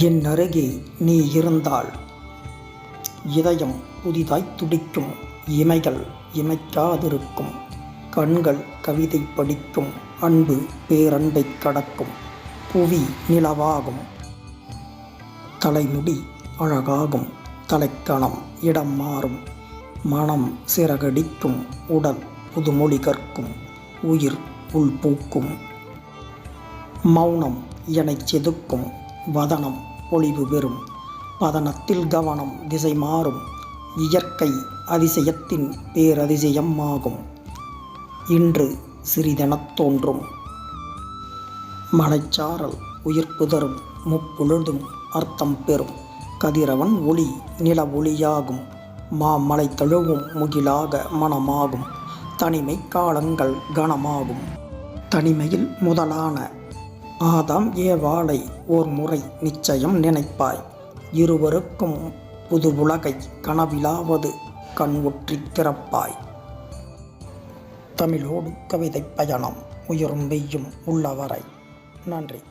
என் அருகே நீ இருந்தால். இதயம் புதிதாய் துடிக்கும் இமைகள் இமைக்காதிருக்கும் கண்கள் கவிதை படிக்கும் அன்பு பேரன்பை கடக்கும் புவி நிலவாகும். தலைமுடி அழகாகும் தலைக்கணம் இடம் மாறும் மனம் சிறகடிக்கும் உடல் புதுமொழி கற்கும் உயிர் உள் பூக்கும். மௌனம் எனச் செதுக்கும் வதனம் பொழிவு பெறும். பதனத்தில் கவனம் திசை மாறும் இயற்கை அதிசயத்தின் பேரதிசயம் ஆகும். இன்று சிறிதெனத் தோன்றும். மலைச்சாரல் உயிர்ப்பு தரும். முப்பொழுதும் அர்த்தம் பெறும். கதிரவன் ஒளி நில ஒளியாகும். மாமலை தழுவும் முகிலாக மனமாகும். தனிமை காலங்கள் கனமாகும். தனிமையில் முதலான ஆதாம் ஏவாளை ஓர் முறை நிச்சயம் நினைப்பாய். இருவருக்கும் புது உலகை கனவிலாவது கண்கொற்றித் திறப்பாய். தமிழோடு கவிதை பயணம் உயரும் வெய்யும் உள்ளவரை. நன்றி.